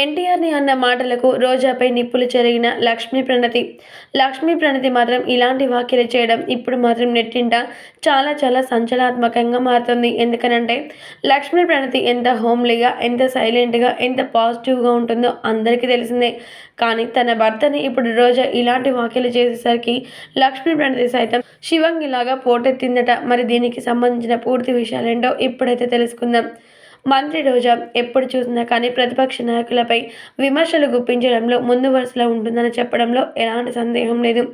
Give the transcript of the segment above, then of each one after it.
ఎన్టీఆర్ని అన్న మాటలకు రోజాపై నిప్పులు చెరిగిన లక్ష్మీ ప్రణతి. లక్ష్మీ ప్రణతి మాత్రం ఇలాంటి వ్యాఖ్యలు చేయడం ఇప్పుడు మాత్రం నెట్టింట చాలా చాలా సంచలనాత్మకంగా మారుతుంది. ఎందుకనంటే లక్ష్మీ ప్రణతి ఎంత హోమ్లీగా ఎంత సైలెంట్గా ఎంత పాజిటివ్గా ఉంటుందో అందరికీ తెలిసిందే. కానీ తన భర్తని ఇప్పుడు రోజా ఇలాంటి వ్యాఖ్యలు చేసేసరికి లక్ష్మీ ప్రణతి సైతం శివంగిలాగా పోటెత్తిందట. మరి దీనికి సంబంధించిన పూర్తి విషయాలేంటో ఇప్పుడైతే తెలుసుకుందాం. మంత్రి రోజా ఎప్పుడు చూసినా కానీ ప్రతిపక్ష నాయకులపై విమర్శలు గుప్పించడంలో ముందు వరుసలో ఉంటుందని చెప్పడంలో ఎలాంటి సందేహం లేదు.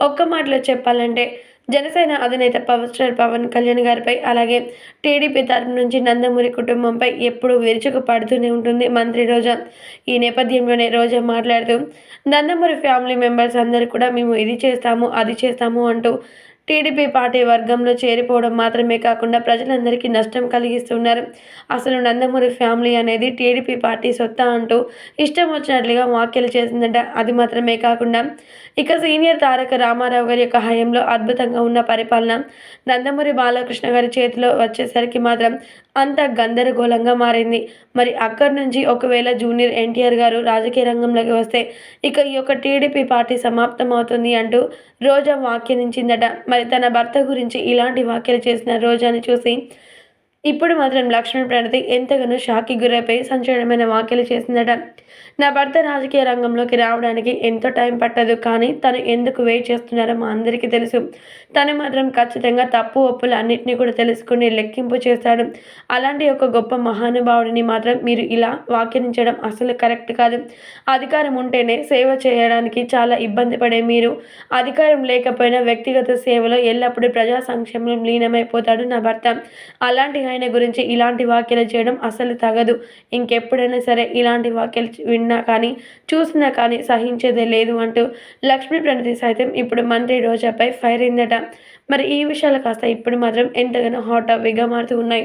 ఒక్క మాటలో చెప్పాలంటే జనసేన అధినేత పవర్ స్టార్ పవన్ కళ్యాణ్ గారిపై అలాగే టీడీపీ తరపు నుంచి నందమూరి కుటుంబంపై ఎప్పుడూ విరుచుకు పడుతూనే ఉంటుంది మంత్రి రోజా. ఈ నేపథ్యంలోనే రోజా మాట్లాడుతూ నందమూరి ఫ్యామిలీ మెంబర్స్ అందరూ కూడా మేము ఇది చేస్తాము అది చేస్తాము అంటూ టీడీపీ పార్టీ వర్గంలో చేరిపోవడం మాత్రమే కాకుండా ప్రజలందరికీ నష్టం కలిగిస్తున్నారు. అసలు నందమూరి ఫ్యామిలీ అనేది టీడీపీ పార్టీ సొత్తా అంటూ ఇష్టం వచ్చినట్లుగా వ్యాఖ్యలు చేసిందంట. అది మాత్రమే కాకుండా ఇక సీనియర్ తారక రామారావు గారి యొక్క హయంలో అద్భుతంగా ఉన్న పరిపాలన నందమూరి బాలకృష్ణ గారి చేతిలో వచ్చేసరికి మాత్రం అంత గందరగోళంగా మారింది. మరి అక్కడి నుంచి ఒకవేళ జూనియర్ ఎన్టీఆర్ గారు రాజకీయ రంగంలోకి వస్తే ఇక ఈ యొక్క టీడీపీ పార్టీ సమాప్తం అవుతుంది అంటూ రోజా వ్యాఖ్యానించిందట. మరి తన భర్త గురించి ఇలాంటి వ్యాఖ్యలు చేసిన రోజాని చూసి ఇప్పుడు మాత్రం లక్ష్మీ ప్రణతి ఎంతగానో షాక్కి గురైపోయి సంచలనమైన వ్యాఖ్యలు చేసిందట. నా భర్త రాజకీయ రంగంలోకి రావడానికి ఎంతో టైం పట్టదు కానీ తను ఎందుకు వెయిట్ చేస్తున్నారో మా అందరికీ తెలుసు. తను మాత్రం ఖచ్చితంగా తప్పు ఒప్పులు అన్నింటినీ కూడా తెలుసుకుని లెక్కింపు చేస్తాడు. అలాంటి ఒక గొప్ప మహానుభావుడిని మాత్రం మీరు ఇలా వ్యాఖ్యానించడం అసలు కరెక్ట్ కాదు. అధికారం ఉంటేనే సేవ చేయడానికి చాలా ఇబ్బంది పడే మీరు. అధికారం లేకపోయినా వ్యక్తిగత సేవలో ఎల్లప్పుడూ ప్రజా సంక్షేమం లీనమైపోతాడు నా భర్త. అలాంటి ఆయన గురించి ఇలాంటి వ్యాఖ్యలు చేయడం అసలు తగదు. ఇంకెప్పుడైనా సరే ఇలాంటి వ్యాఖ్యలు విన్నా కానీ చూసినా కానీ సహించేదే లేదు అంటూ లక్ష్మీ ప్రణతి సైతం ఇప్పుడు మంత్రి రోజాపై ఫైర్ అయిందట. మరి ఈ విషయాలు కాస్త ఇప్పుడు మాత్రం ఎంతగానో హాట్ టాపిక్గా మారుతూ ఉన్నాయి.